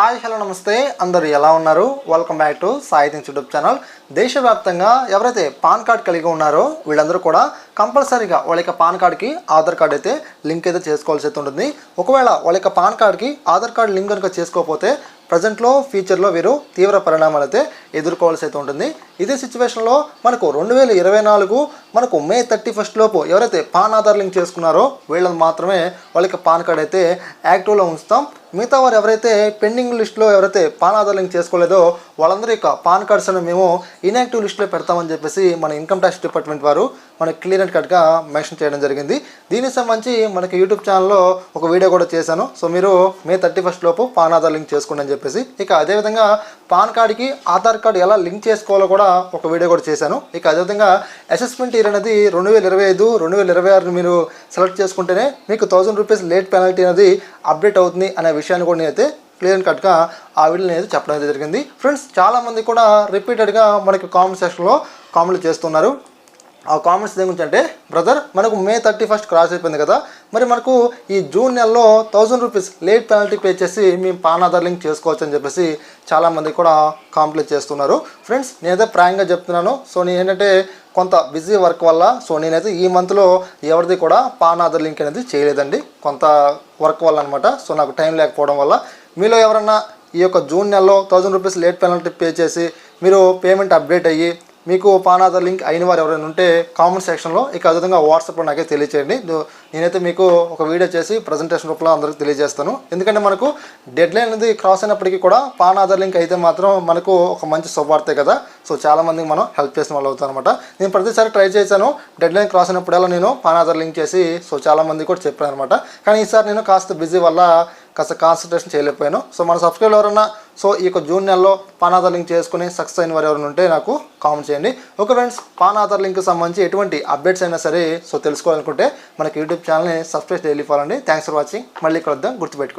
Hi hello నమస్తే. అందరు ఎలా ఉన్నారు? Welcome back to Sai YouTube channel దేశవ్యాప్తంగా ఎవరైతే పాన్ కార్డ్ కలిగి ఉన్నారో వీళ్ళందరూ కూడా కంపల్సరీగా వాళ్ళ యొక్క పాన్ కార్డ్కి ఆధార్ కార్డ్ అయితే లింక్ అయితే చేసుకోవాల్సి అయితే ఉంటుంది. ఒకవేళ వాళ్ళ యొక్క పాన్ కార్డ్కి ఆధార్ కార్డ్ లింక్ కనుక చేసుకోకపోతే ప్రజెంట్లో ఫ్యూచర్లో వీరు తీవ్ర పరిణామాలు అయితే ఎదుర్కోవాల్సి అయితే ఉంటుంది. ఇదే సిచ్యువేషన్లో మనకు రెండు వేల ఇరవై నాలుగు మనకు మే థర్టీ ఫస్ట్ లోపు ఎవరైతే పాన్ ఆధార్ లింక్ చేసుకున్నారో వీళ్ళని మాత్రమే వాళ్ళకి పాన్ కార్డ్ అయితే యాక్టివ్లో ఉంచుతాం. మిగతా వారు ఎవరైతే పెండింగ్ లిస్ట్లో ఎవరైతే పాన్ ఆధార్ లింక్ చేసుకోలేదో వాళ్ళందరూ యొక్క పాన్ కార్డ్స్ అని మేము ఇన్యాక్టివ్ లిస్ట్లో పెడతామని చెప్పేసి మన ఇన్కమ్ ట్యాక్స్ డిపార్ట్మెంట్ వారు మనకి క్లియర్ అండ్ కట్గా మెన్షన్ చేయడం జరిగింది. దీనికి సంబంధించి మనకి యూట్యూబ్ ఛానల్లో ఒక వీడియో కూడా చేశాను. సో మీరు మే థర్టీ ఫస్ట్ లోపు పాన్ ఆధార్ లింక్ చేసుకోండి అని చెప్పేసి. ఇక అదేవిధంగా పాన్ కార్డ్కి ఆధార్ కార్డ్ ఎలా లింక్ చేసుకోవాలో కూడా ఒక వీడియో కూడా చేశాను. ఇక అదేవిధంగా అసెస్మెంట్ ఇయర్ అనేది రెండు వేల ఇరవై ఐదు రెండు వేల ఇరవై ఆరుని మీరు సెలెక్ట్ చేసుకుంటేనే మీకు థౌసండ్ రూపీస్ లేట్ పెనాల్టీ అనేది అప్డేట్ అవుతుంది అనే విషయాన్ని కూడా నేనైతే క్లియర్ కట్గా ఆ వీడియో అయితే చెప్పడం జరిగింది. ఫ్రెండ్స్ చాలామంది కూడా రిపీటెడ్గా మనకి కామెంట్ సెక్షన్లో కామెంట్లు చేస్తున్నారు. ఆ కామెంట్స్ దేని గురించి అంటే బ్రదర్ మనకు మే థర్టీ ఫస్ట్ క్రాస్ అయిపోయింది కదా మరి మనకు ఈ జూన్ నెలలో thousand rupees late penalty pay చేసి మేము పాన్ ఆధార్ లింక్ చేసుకోవచ్చు అని చెప్పేసి చాలామంది కూడా కాంప్లైంట్ చేస్తున్నారు. ఫ్రెండ్స్ నేనైతే ప్రాయంగా చెప్తున్నాను. సో నేను ఏంటంటే కొంత బిజీ వర్క్ వల్ల సో నేనైతే ఈ మంత్లో ఎవరిది కూడా పాన్ ఆధార్ లింక్ అనేది చేయలేదండి. కొంత వర్క్ వల్ల అనమాట సో నాకు టైం లేకపోవడం వల్ల. మీలో ఎవరన్నా ఈ యొక్క జూన్ నెలలో thousand rupees late penalty pay చేసి మీరు పేమెంట్ అప్డేట్ అయ్యి మీకు పాన్ ఆధార్ లింక్ అయిన వారు ఎవరైనా ఉంటే కామెంట్ సెక్షన్లో ఇక అదేవిధంగా వాట్సాప్లో నాకే తెలియచేయండి. నేనైతే మీకు ఒక వీడియో చేసి ప్రజెంటేషన్ రూపంలో అందరికి తెలియజేస్తాను. ఎందుకంటే మనకు డెడ్ లైన్ అనేది క్రాస్ అయినప్పటికీ కూడా పాన్ ఆధార్ లింక్ అయితే మాత్రం మనకు ఒక మంచి శుభార్తే కదా. సో చాలామందికి మనం హెల్ప్ చేసిన వాళ్ళు అవుతాం అనమాట నేను ప్రతిసారి ట్రై చేశాను. డెడ్ లైన్ క్రాస్ అయినప్పుడల్లా నేను పాన్ ఆధార్ లింక్ చేసి సో చాలామంది కూడా చెప్పాను అనమాట కానీ ఈసారి నేను కాస్త బిజీ వల్ల కాస్త కాన్సన్ట్రేషన్ చేయలేకపోయాను. సో మన సబ్స్క్రైబర్ ఎవరన్నా సో ఈ యొక్క జూన్ నెలలో పాన్ ఆధార్ లింక్ చేసుకుని సక్సెస్ అయిన వారు ఎవరైనా ఉంటే నాకు కామెంట్ చేయండి. Okay friends PAN Aadhaar link సంబంధించి ఎటువంటి అప్డేట్స్ అయినా సరే సో తెలుసుకోవాలనుకుంటే మనకి యూట్యూబ్ ఛానల్ని సబ్స్క్రైబ్ డైలీ ఫాలో అండి. థ్యాంక్స్ ఫర్ వాచింగ్ మళ్ళీ కలుద్దాం. గుర్తుపెట్టుకోండి.